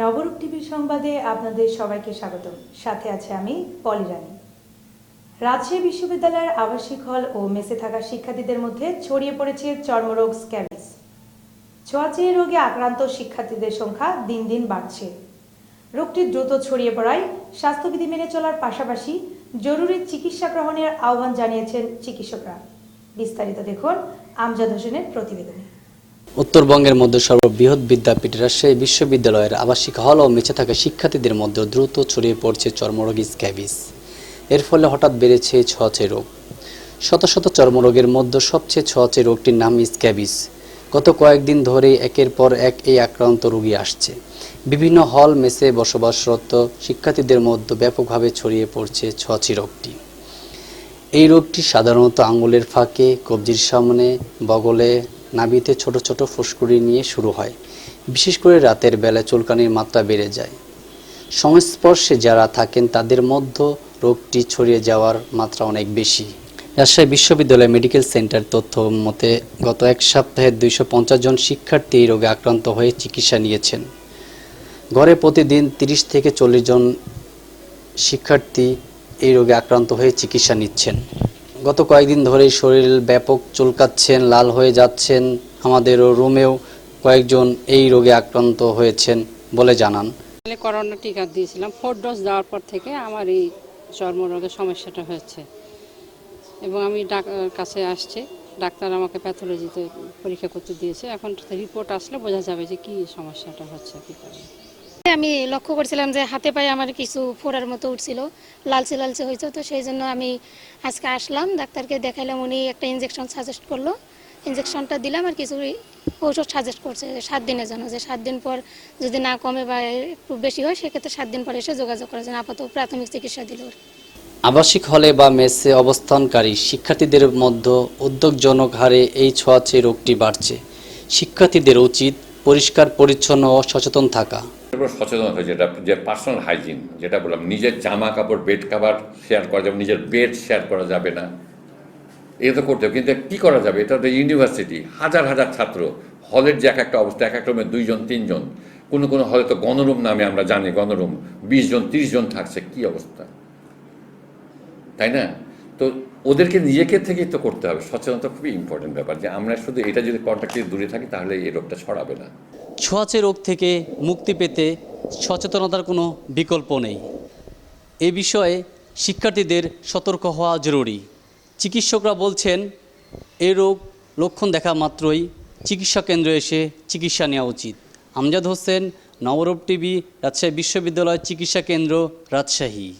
নবরূপ টিভির সংবাদে আপনাদের সবাইকে স্বাগত সাথে আছে আমি পলি রানী। রাজশাহী বিশ্ববিদ্যালয়ের আবাসিক হল ও মেসে থাকা শিক্ষার্থীদের মধ্যে ছড়িয়ে পড়েছে চর্মরোগ স্ক্যাবিস ছোঁয়াচে রোগে আক্রান্ত শিক্ষার্থীদের সংখ্যা দিন দিন বাড়ছে। রোগটি দ্রুত ছড়িয়ে পড়ায় স্বাস্থ্যবিধি মেনে চলার পাশাপাশি জরুরি চিকিৎসা গ্রহণের আহ্বান জানিয়েছেন চিকিৎসকরা। বিস্তারিত দেখুন আমজাদ হোসেনের প্রতিবেদনে। উত্তরবঙ্গের মধ্যে সর্ববৃহৎ বিদ্যাপীঠ রাজশাহী বিশ্ববিদ্যালয়ের আবাসিক হল ও মেচে থাকা শিক্ষার্থীদের মধ্যে দ্রুত ছড়িয়ে পড়ছে চর্মরোগী স্ক্যাবিস এর ফলে হঠাৎ বেড়েছে ছোঁয়াচে রোগ। শত শত চর্মরোগের মধ্যে সবচেয়ে ছোঁয়াচে রোগটির নাম স্ক্যাবিস গত কয়েকদিন ধরে একের পর এক এই আক্রান্ত রোগী আসছে। বিভিন্ন হল মেসে বসবাসরত শিক্ষার্থীদের মধ্যে ব্যাপকভাবে ছড়িয়ে পড়ছে ছোঁয়াচে রোগটি। এই রোগটি সাধারণত আঙুলের ফাঁকে, কবজির সামনে, বগলে নাভিতে ছোট ছোট ফুসকুড়ি নিয়ে শুরু হয়। বিশেষ করে রাতের বেলায় চুলকানির মাত্রা বেড়ে যায়। সংস্পর্শে যারা থাকেন, তাদের মধ্যে রোগটি ছড়িয়ে যাওয়ার মাত্রা অনেক বেশি। রাজশাহী বিশ্ববিদ্যালয় মেডিকেল সেন্টার তথ্য মতে, গত এক সপ্তাহে দুইশো পঞ্চাশ জন শিক্ষার্থী এই রোগে আক্রান্ত হয়ে চিকিৎসা নিয়েছেন। ঘরে প্রতিদিন তিরিশ থেকে চল্লিশ জন শিক্ষার্থী এই রোগে আক্রান্ত হয়ে চিকিৎসা নিচ্ছেন। গত কয়েকদিন ধরেই শরীর ব্যাপক চুলকাচ্ছেন, লাল হয়ে যাচ্ছেন। আমাদের রুমেও কয়েকজন এই রোগে আক্রান্ত হয়েছেন বলে জানান। করোনা টিকা দিয়েছিলাম। ফোর ডোজ দেওয়ার পর থেকে আমার এই চর্মরোগের সমস্যাটা হয়েছে। এবং আমি ডাক কাছে আসছি। ডাক্তার আমাকে প্যাথোলজিতে পরীক্ষা করতে দিয়েছে। এখন রিপোর্ট আসলে বোঝা যাবে যে কি সমস্যাটা হচ্ছে, কী কারণে আমি লক্ষ্য করছিলাম যে হাতে পায়ে আমার কিছু ফোড়ার মতো উঠছিল, লালচে লালচে হয়েছে তো সেই জন্য আমি আজকে আসলাম, ডাক্তারকে দেখাইলাম, উনি একটা ইঞ্জেকশন সাজেস্ট করল। ইঞ্জেকশনটা দিলাম আর কিছু ঔষধ সাজেস্ট করছে সাত দিনের জন্য, যে সাত দিন পর যদি না কমে বা একটু বেশি হয়, সেক্ষেত্রে সাত দিন পর এসে যোগাযোগ করার জন্য আপাতত প্রাথমিক চিকিৎসা দিল আবাসিক হলে বা মেসে অবস্থানকারী শিক্ষার্থীদের মধ্যে উদ্যোগজনক হারে এই ছোঁয়াচে রোগটি বাড়ছে। শিক্ষার্থীদের উচিত পরিষ্কার, পরিচ্ছন্ন ও সচেতন থাকা। এরপর সচেতনতা যেটা যে পার্সোনাল হাইজিন যেটা বললাম, নিজের জামা কাপড় বেড কাভার শেয়ার করা যাবে, নিজের বেড শেয়ার করা যাবে না। এটা তো করতে হবে, কিন্তু কি করা যাবে? এটা তো ইউনিভার্সিটি হাজার হাজার ছাত্র হলের যে এক একটা অবস্থা, এক একটা রুমে দুইজন, তিনজন, কোনো কোনো হলে তো গণরুম নামে আমরা জানি, গণরুম, বিশ জন, তিরিশ জন থাকছে, কি অবস্থা? তাই না? তো ওদেরকে নিজেকে থেকেই তো করতে হবে, সচেতনতা খুবই ইম্পর্টেন্ট ব্যাপার, যে আমরা শুধু এটা যদি কন্ট্যাক্ট থেকে দূরে থাকি, তাহলে এই রোগটা ছড়াবে না। ছোঁয়াচে রোগ থেকে মুক্তি পেতে সচেতনতার কোনো বিকল্প নেই। এ বিষয়ে শিক্ষার্থীদের সতর্ক হওয়া জরুরি। চিকিৎসকরা বলছেন, এ রোগ লক্ষণ দেখা মাত্রই চিকিৎসা কেন্দ্রে এসে চিকিৎসা নেওয়া উচিত। আমজাদ হোসেন, নবরূপ টিভি, রাজশাহী বিশ্ববিদ্যালয় চিকিৎসা কেন্দ্র, রাজশাহী।